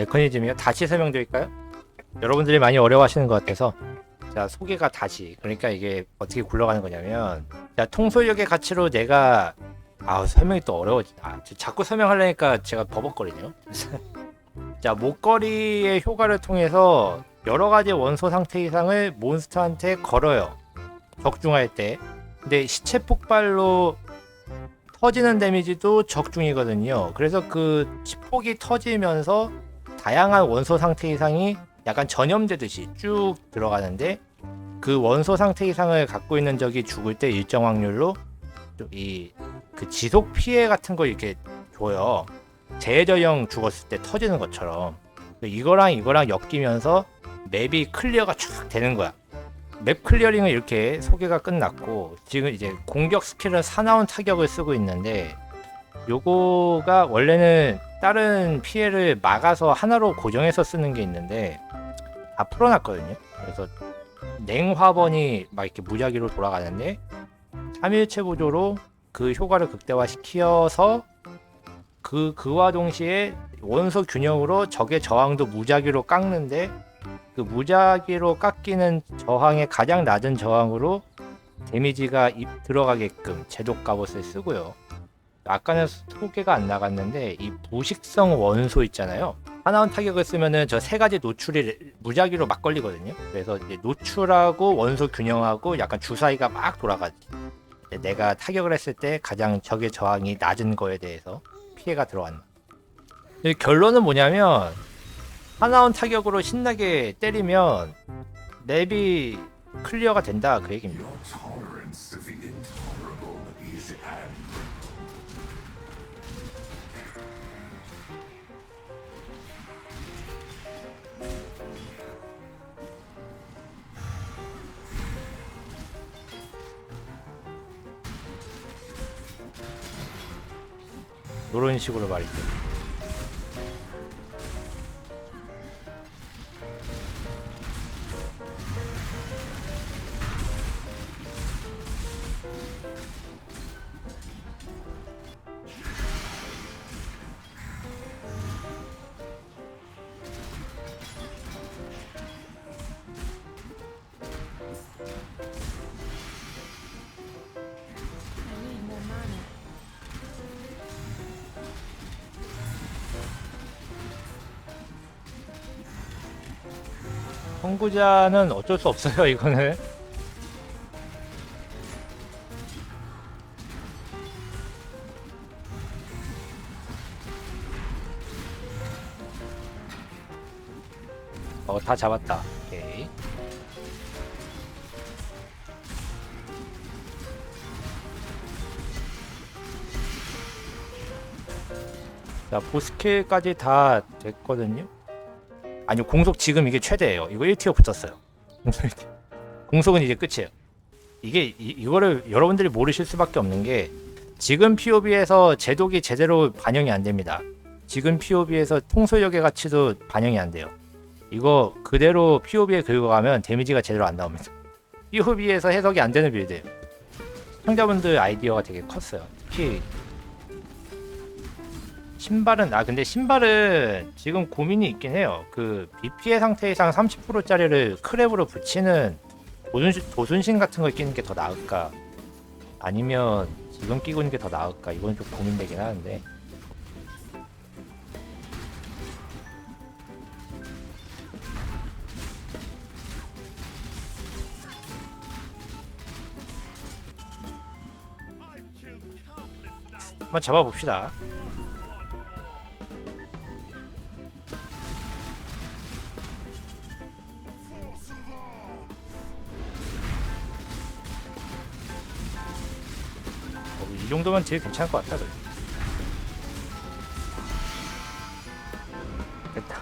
메커니즘이요? 다시 설명드릴까요? 여러분들이 많이 어려워하시는 것 같아서. 자 소개가 다시. 그러니까 이게 어떻게 굴러가는 거냐면 자 통솔력의 가치로 내가 아 설명이 또 어려워지 아저 자꾸 설명하려니까 제가 버벅거리네요. 자 목걸이의 효과를 통해서 여러 가지 원소 상태 이상을 몬스터한테 걸어요. 적중할 때. 근데 시체 폭발로 터지는 데미지도 적중이거든요. 그래서 그 치폭이 터지면서 다양한 원소 상태 이상이 약간 전염되듯이 쭉 들어가는데 그 원소 상태 이상을 갖고 있는 적이 죽을 때 일정 확률로 이 그 지속 피해 같은 거 이렇게 줘요. 재해저형 죽었을 때 터지는 것처럼 이거랑 이거랑 엮이면서 맵이 클리어가 쫙 되는 거야. 맵 클리어링은 이렇게 소개가 끝났고 지금 이제 공격 스킬은 사나운 타격을 쓰고 있는데 요거가 원래는 다른 피해를 막아서 하나로 고정해서 쓰는 게 있는데 다 풀어놨거든요. 그래서 냉화번이 막 이렇게 무작위로 돌아가는데 3일체 구조로 그 효과를 극대화시켜서 그 그와 동시에 원소 균형으로 적의 저항도 무작위로 깎는데 그 무작위로 깎이는 저항의 가장 낮은 저항으로 데미지가 입 들어가게끔 제독 갑옷을 쓰고요. 아까는 소개가 안 나갔는데 이 부식성 원소 있잖아요. 하나원 타격을 쓰면은 저 세 가지 노출이 무작위로 막 걸리거든요. 그래서 이제 노출하고 원소 균형하고 약간 주사위가 막 돌아가지. 내가 타격을 했을 때 가장 적의 저항이 낮은 거에 대해서 피해가. 이 결론은 뭐냐면 하나원 타격으로 신나게 때리면 랩이 클리어가 된다 그 얘기입니다. 이런 식으로 말이죠. 선구자는 어쩔 수 없어요 이거는. 어다 잡았다. 오케이. 자 보스킬까지 다 됐거든요. 아니요 공속 지금 이게 최대예요. 이거 1티어 붙었어요. 공속 1티어. 공속 은 이제 끝이에요. 이게 이, 이거를 여러분들이 모르실 수밖에 없는 게 지금 POB에서 제독이 제대로 반영이 안 됩니다. 지금 POB에서 통솔력의 가치도 반영이 안 돼요. 이거 그대로 POB에 긁어 가면 데미지가 제대로 안 나옵니다. POB에서 해석이 안 되는 빌드예요. 시청자분들 아이디어가 되게 컸어요. 특히 신발은 아 근데 신발은 지금 고민이 있긴 해요. 그 BP의 상태 이상 30%짜리를 크랩으로 붙이는 도순신, 도순신 같은 걸 끼는 게 더 나을까? 아니면 지금 끼고 있는 게 더 나을까? 이건 좀 고민되긴 하는데. 한번 잡아봅시다. 정도면 제일 괜찮을 것 같다. 그래. 됐다.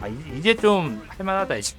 아 이- 이제 좀 할만하다 이제.